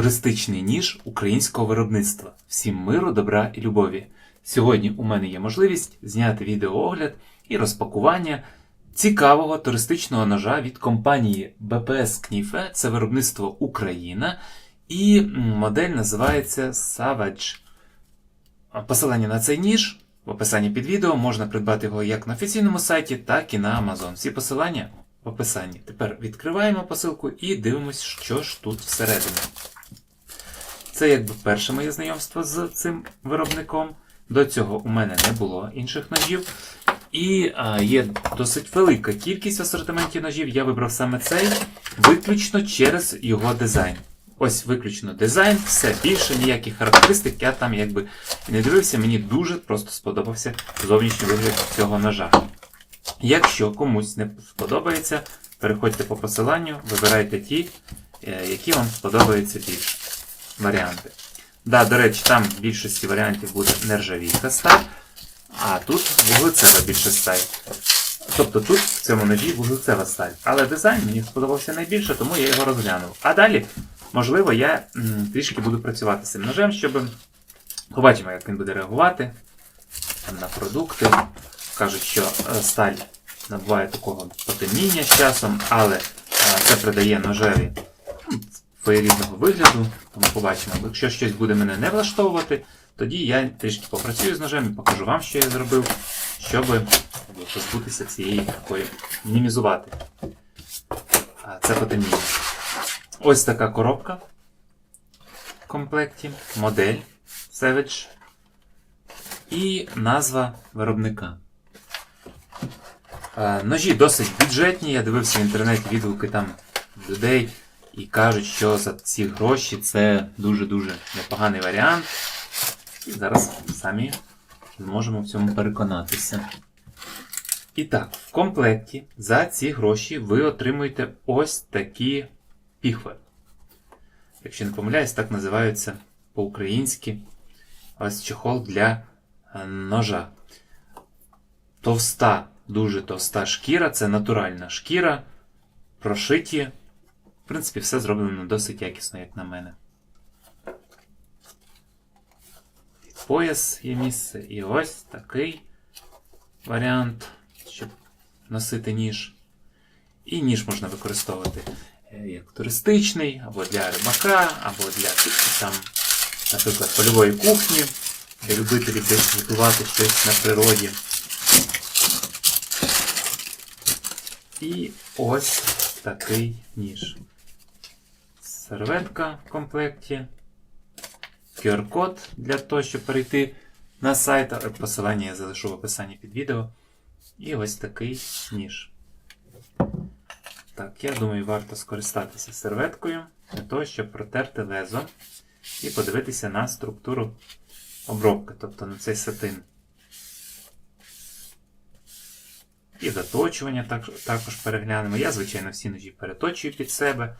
туристичний ніж українського виробництва. Всім миру, добра і любові. Сьогодні у мене є можливість зняти відеоогляд і розпакування цікавого туристичного ножа від компанії BPS Knife. Це виробництво Україна. І модель називається Savage. Посилання на цей ніж в описанні під відео можна придбати його як на офіційному сайті, так і на Amazon. Всі посилання в описанні. Тепер відкриваємо посилку і дивимось, що ж тут всередині. Це якби перше моє знайомство з цим виробником. До цього у мене не було інших ножів. І а, є досить велика кількість в асортименті ножів. Я вибрав саме цей виключно через його дизайн. Ось виключно дизайн, все більше ніяких характеристик. Я там якби не дивився, мені дуже просто сподобався зовнішній вигляд цього ножа. Якщо комусь не сподобається, переходьте по посиланню, вибирайте ті, е, які вам сподобаються більше варіанти. Да, до речі, там в більшості варіантів буде нержавійка сталь, а тут вуглецева більше сталь. Тобто тут в цьому ножі вуглецева сталь. Але дизайн мені сподобався найбільше, тому я його розглянув. А далі, можливо, я трішки буду працювати з цим ножем, щоб побачимо, як він буде реагувати там, на продукти. Кажуть, що е, сталь набуває такого потемніння з часом, але е, це придає ножеві своєрідного вигляду. Тому побачимо. Якщо щось буде мене не влаштовувати, тоді я трішки попрацюю з ножем і покажу вам, що я зробив, щоб позбутися цієї такої, мінімізувати це потемніння. Ось така коробка в комплекті, модель Savage і назва виробника. Ножі досить бюджетні. Я дивився в інтернеті відгуки там людей і кажуть, що за ці гроші це дуже-дуже непоганий варіант. І зараз самі зможемо в цьому переконатися. І так, в комплекті за ці гроші ви отримуєте ось такі піхви. Якщо не помиляюсь, так називаються по-українськи ось чехол для е, ножа. Товста, дуже товста шкіра, це натуральна шкіра, прошиті. В принципі, все зроблено досить якісно, як на мене. Пояс є місце. І ось такий варіант, щоб носити ніж. І ніж можна використовувати е, як туристичний, або для рибака, або для там, наприклад, польової кухні, для любителів десь готувати щось на природі. І ось такий ніж. Серветка в комплекті. QR-код для того, щоб перейти на сайт. Посилання я залишу в описанні під відео. І ось такий ніж. Так, я думаю, варто скористатися серветкою для того, щоб протерти лезо і подивитися на структуру обробки, тобто на цей сатин. І заточування також переглянемо. Я, звичайно, всі ножі переточую під себе.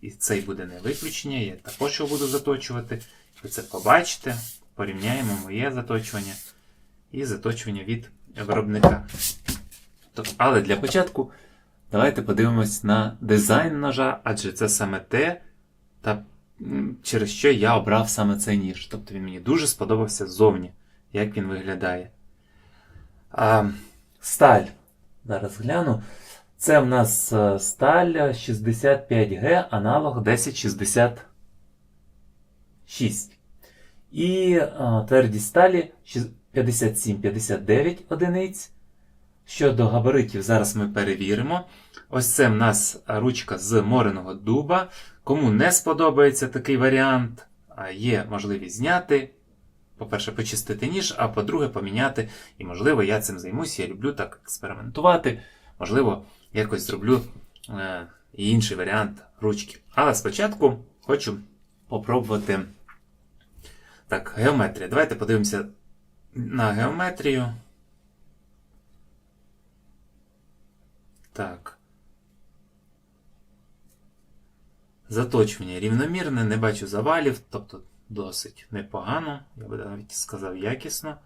І цей буде не виключення, я також його буду заточувати. Ви це побачите. Порівняємо моє заточування і заточування від виробника. Але для початку давайте подивимось на дизайн ножа, адже це саме те, та, через що я обрав саме цей ніж. Тобто він мені дуже сподобався ззовні, як він виглядає. А, сталь. Зараз гляну. Це в нас е, сталь 65G, аналог 1066. І е, твердість сталі 57-59 одиниць. Щодо габаритів, зараз ми перевіримо. Ось це в нас ручка з мореного дуба. Кому не сподобається такий варіант, є можливість зняти. По-перше, почистити ніж, а по-друге, поміняти. І, можливо, я цим займуся. Я люблю так експериментувати. Можливо, якось зроблю е, інший варіант ручки. Але спочатку хочу попробувати. Так, геометрія. Давайте подивимося на геометрію. Так. Заточування рівномірне, не бачу завалів, тобто досить непогано, я би навіть сказав якісно.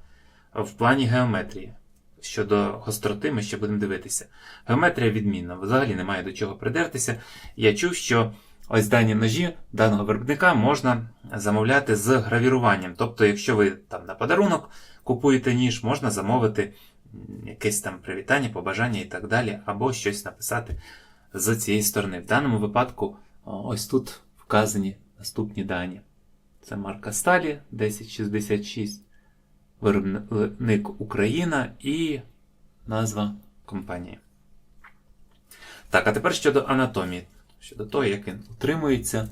В плані геометрії. Щодо гостроти, ми ще будемо дивитися. Геометрія відмінна, взагалі немає до чого придертися. Я чув, що ось дані ножі даного виробника можна замовляти з гравіруванням. Тобто, якщо ви там на подарунок купуєте ніж, можна замовити якесь там привітання, побажання і так далі, або щось написати з цієї сторони. В даному випадку ось тут вказані наступні дані. Це марка Сталі 1066, виробник Україна і назва компанії. Так, а тепер щодо анатомії. Щодо того, як він утримується,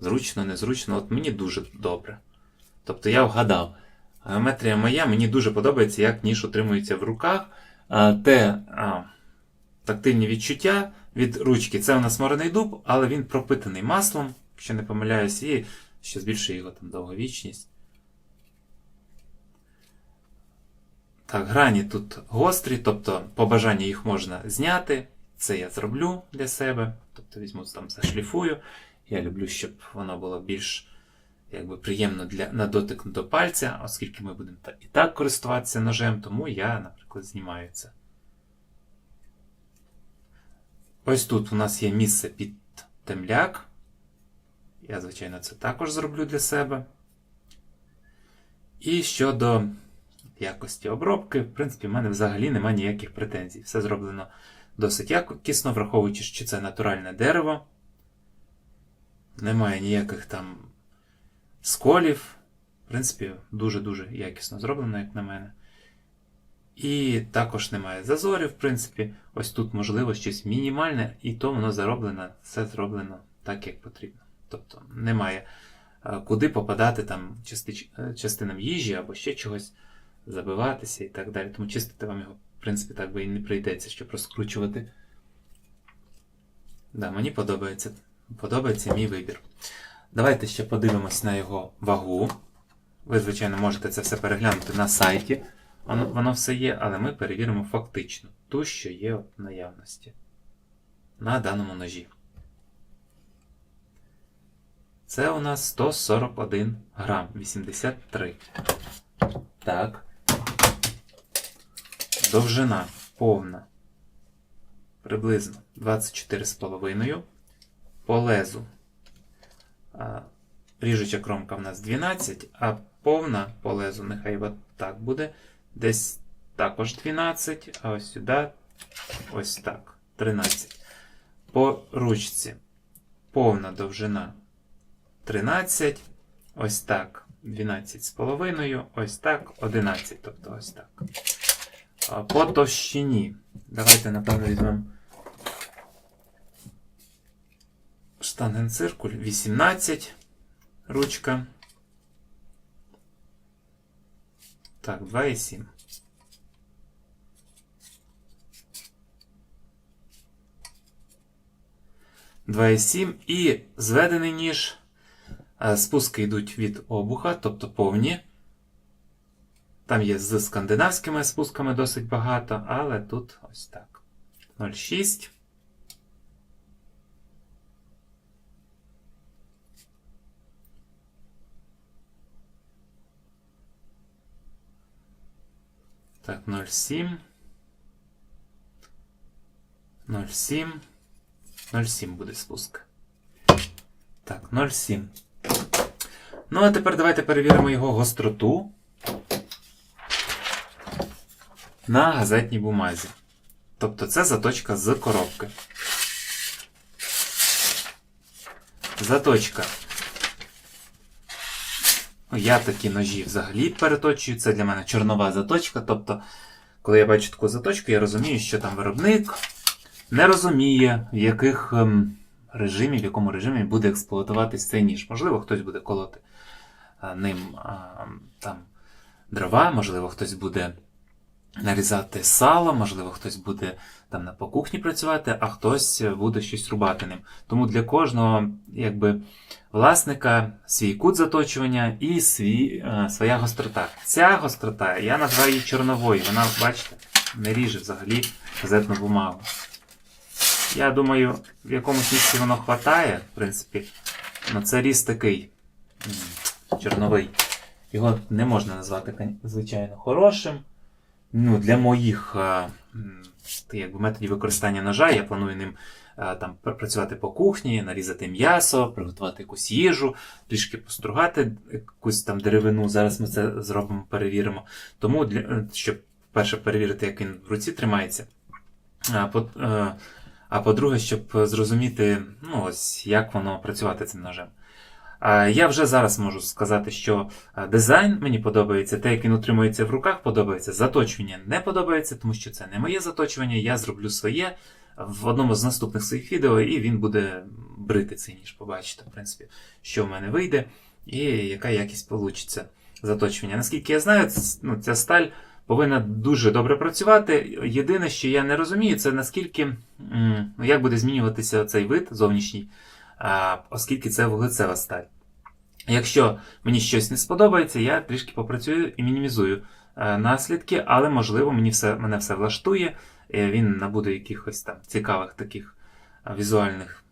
зручно, незручно, от мені дуже добре. Тобто я вгадав. Геометрія моя, мені дуже подобається, як ніж утримується в руках. Те а, тактильні відчуття від ручки. Це у нас морений дуб, але він пропитаний маслом, якщо не помиляюсь, і що збільшує його там довговічність. Так, грані тут гострі, тобто по бажанню їх можна зняти. Це я зроблю для себе. Тобто візьму там зашліфую. Я люблю, щоб воно було більш якби, приємно для, на дотик до пальця, оскільки ми будемо і так користуватися ножем, тому я, наприклад, знімаю це. Ось тут у нас є місце під темляк. Я, звичайно, це також зроблю для себе. І щодо якості обробки, в принципі, в мене взагалі немає ніяких претензій. Все зроблено досить якісно, враховуючи, що це натуральне дерево. Немає ніяких там сколів. В принципі, дуже-дуже якісно зроблено, як на мене. І також немає зазорів, в принципі. Ось тут, можливо, щось мінімальне, і то воно зароблено, все зроблено так, як потрібно. Тобто немає е, куди попадати там е, частинам їжі або ще чогось, забиватися і так далі. Тому чистити вам його, в принципі, так би і не прийдеться, щоб розкручувати. Да, мені подобається. Подобається мій вибір. Давайте ще подивимось на його вагу. Ви, звичайно, можете це все переглянути на сайті. Воно, воно все є, але ми перевіримо фактично ту, що є в наявності на даному ножі. Це у нас 141 грам 83. Так. Довжина повна. Приблизно 24,5. По лезу. Ріжуча кромка в нас 12, а повна по лезу, нехай от так буде. Десь також 12, а ось сюди ось так. 13. По ручці повна довжина 13, ось так 12,5, ось так 11, тобто ось так. По товщині. Давайте, напевно, візьмемо штангенциркуль 18 ручка. Так, 2,7. Два і сім. І зведений ніж. Е, Спуски йдуть від обуха, тобто повні. Там є з скандинавськими спусками досить багато, але тут ось так. 0,6. Так, 0,7. 0,7. 0,7 буде спуск. Так, 0,7. Ну, а тепер давайте перевіримо його гостроту на газетній бумазі. Тобто це заточка з коробки. Заточка. Я такі ножі взагалі переточую. Це для мене чорнова заточка. Тобто, коли я бачу таку заточку, я розумію, що там виробник не розуміє, в яких ем, режимі, в якому режимі буде експлуатуватись цей ніж. Можливо, хтось буде колоти ним там дрова, можливо, хтось буде нарізати сало, можливо, хтось буде там на по кухні працювати, а хтось буде щось рубати ним. Тому для кожного якби, власника свій кут заточування і свій, е, своя гострота. Ця гострота, я називаю її чорновою. Вона, бачите, не ріже взагалі газетну бумагу. Я думаю, в якомусь місці воно хватає, в принципі. Ну це різ такий чорновий. Його не можна назвати, звичайно, хорошим. Ну, для моїх е, якби методів використання ножа. Я планую ним е, там працювати по кухні, нарізати м'ясо, приготувати якусь їжу, трішки постругати якусь там деревину. Зараз ми це зробимо, перевіримо. Тому для е, щоб перше перевірити, як він в руці тримається. А, по, а по-друге, щоб зрозуміти, ну, ось, як воно працювати цим ножем. Я вже зараз можу сказати, що дизайн мені подобається, те, як він утримується в руках, подобається. Заточування не подобається, тому що це не моє заточування. Я зроблю своє в одному з наступних своїх відео, і він буде брити цей ніж. Побачите, в принципі, що в мене вийде, і яка якість получиться заточування. Наскільки я знаю, ну, ця сталь повинна дуже добре працювати. Єдине, що я не розумію, це наскільки ну, як буде змінюватися цей вид зовнішній, оскільки це вуглецева сталь. Якщо мені щось не сподобається, я трішки попрацюю і мінімізую е, наслідки, але можливо мені все, мене все влаштує. Він набуде якихось там цікавих таких е, візуальних,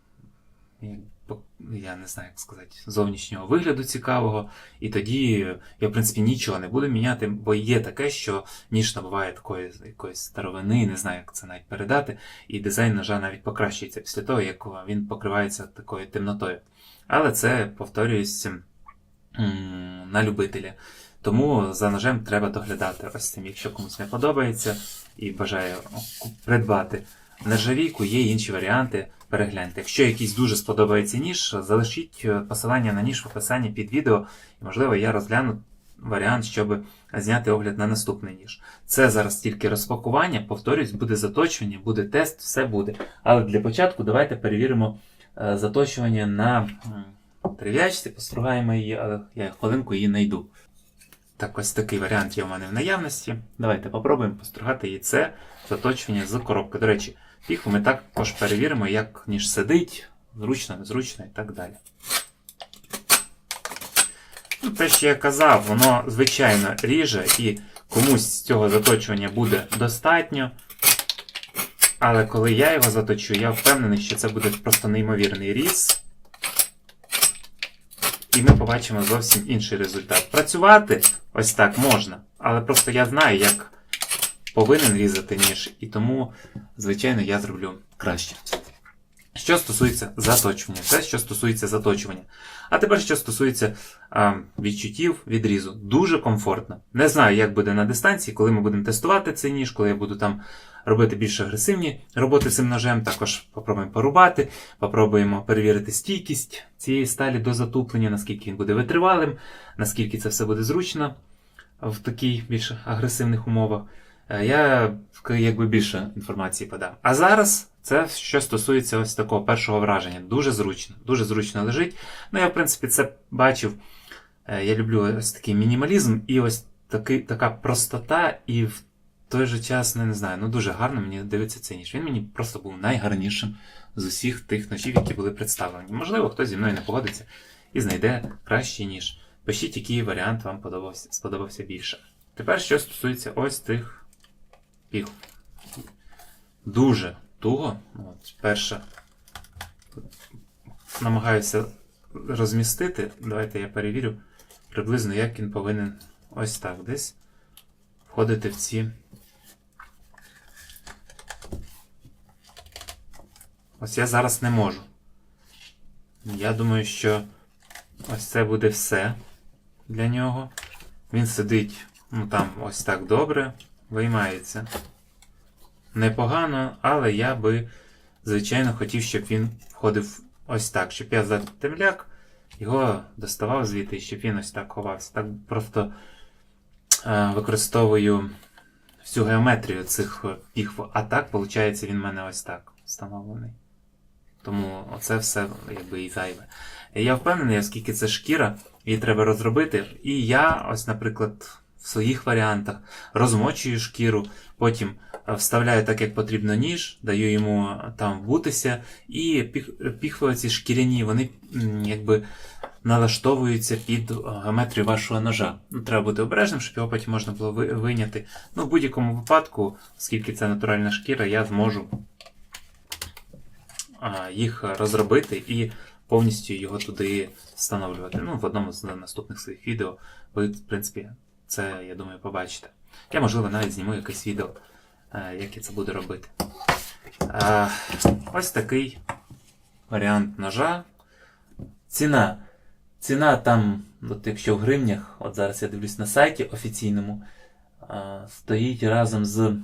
я не знаю, як сказати, зовнішнього вигляду цікавого. І тоді я, в принципі, нічого не буду міняти, бо є таке, що ніж набуває такої якоїсь старовини, не знаю, як це навіть передати, і дизайн ножа навіть покращується після того, як він покривається такою темнотою. Але це, повторююсь, на любителя. Тому за ножем треба доглядати. Ось цим, якщо комусь не подобається і бажає придбати нержавійку, є інші варіанти. Перегляньте. Якщо якийсь дуже сподобається ніж, залишіть е, посилання на ніж в описанні під відео, і можливо я розгляну варіант, щоб зняти огляд на наступний ніж. Це зараз тільки розпакування, повторюсь, буде заточування, буде тест, все буде. Але для початку давайте перевіримо заточування на трив'ячці, постругаємо її, але я хвилинку її не йду. Так, ось такий варіант є у мене в наявності. Давайте попробуємо постругати її. Це заточування з коробки. До речі, піху ми також перевіримо, як ніж сидить, зручно, незручно і так далі. Ну, те, що я казав, воно звичайно ріже і комусь з цього заточування буде достатньо. Але коли я його заточу, я впевнений, що це буде просто неймовірний різ. І ми побачимо зовсім інший результат. Працювати ось так можна, але просто я знаю, як повинен різати ніж, і тому, звичайно, я зроблю краще. Що стосується заточування, це що стосується заточування. А тепер, що стосується а, відчуттів відрізу, дуже комфортно. Не знаю, як буде на дистанції, коли ми будемо тестувати цей ніж, коли я буду там робити більш агресивні роботи цим ножем. Також попробуємо порубати, попробуємо перевірити стійкість цієї сталі до затуплення, наскільки він буде витривалим, наскільки це все буде зручно в таких більш агресивних умовах. Е, Я якби більше інформації подам. А зараз це що стосується ось такого першого враження. Дуже зручно, дуже зручно лежить. Ну, я, в принципі, це бачив. Е, Я люблю ось такий мінімалізм і ось такий, така простота, і в той же час, ну, не знаю, ну дуже гарно мені дивиться цей ніж. Він мені просто був найгарнішим з усіх тих ножів, які були представлені. Можливо, хтось зі мною не погодиться і знайде кращий ніж. Пишіть, який варіант вам подобався, сподобався більше. Тепер, що стосується ось тих піх. Дуже туго. От, перше. Намагаюся розмістити. Давайте я перевірю приблизно, як він повинен ось так десь входити в ці. Ось я зараз не можу. Я думаю, що ось це буде все для нього. Він сидить, ну там ось так добре, виймається. Непогано, але я би, звичайно, хотів, щоб він входив ось так, щоб я за темляк його доставав звідти, щоб він ось так ховався. Так просто е, використовую всю геометрію цих піхв. А так, виходить, він в мене ось так встановлений. Тому оце все якби і зайве. Я впевнений, оскільки це шкіра, її треба розробити. І я, ось, наприклад, в своїх варіантах розмочую шкіру, потім е, вставляю так, як потрібно ніж, даю йому там вбутися, і піх- піхви ці шкіряні, вони якби налаштовуються під е, геометрію вашого ножа. Ну, треба бути обережним, щоб його потім можна було ви- виняти. Ну, в будь-якому випадку, оскільки це натуральна шкіра, я зможу їх розробити і повністю його туди встановлювати. Ну, в одному з наступних своїх відео ви, в принципі, це, я думаю, побачите. Я, можливо, навіть зніму якесь відео як я це буду робити. Е, Ось такий варіант ножа. Ціна. Ціна там, от якщо в гривнях, от зараз я дивлюсь на сайті офіційному, е, стоїть разом з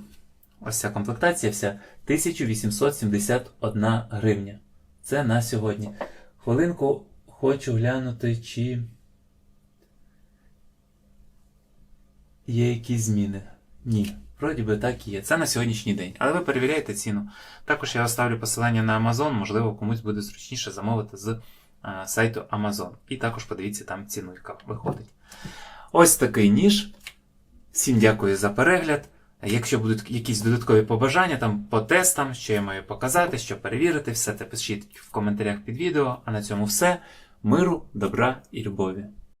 ось ця комплектація вся 1871 гривня. Це на сьогодні. Хвилинку хочу глянути, чи є якісь зміни. Ні, вроді би так і є. Це на сьогоднішній день. Але ви перевіряєте ціну. Також я оставлю посилання на Amazon, можливо, комусь буде зручніше замовити з е, сайту Amazon. І також подивіться там ціну, яка виходить. Ось такий ніж. Всім дякую за перегляд. Якщо будуть якісь додаткові побажання там по тестам, що я маю показати, що перевірити, все це пишіть в коментарях під відео. А на цьому все. Миру, добра і любові.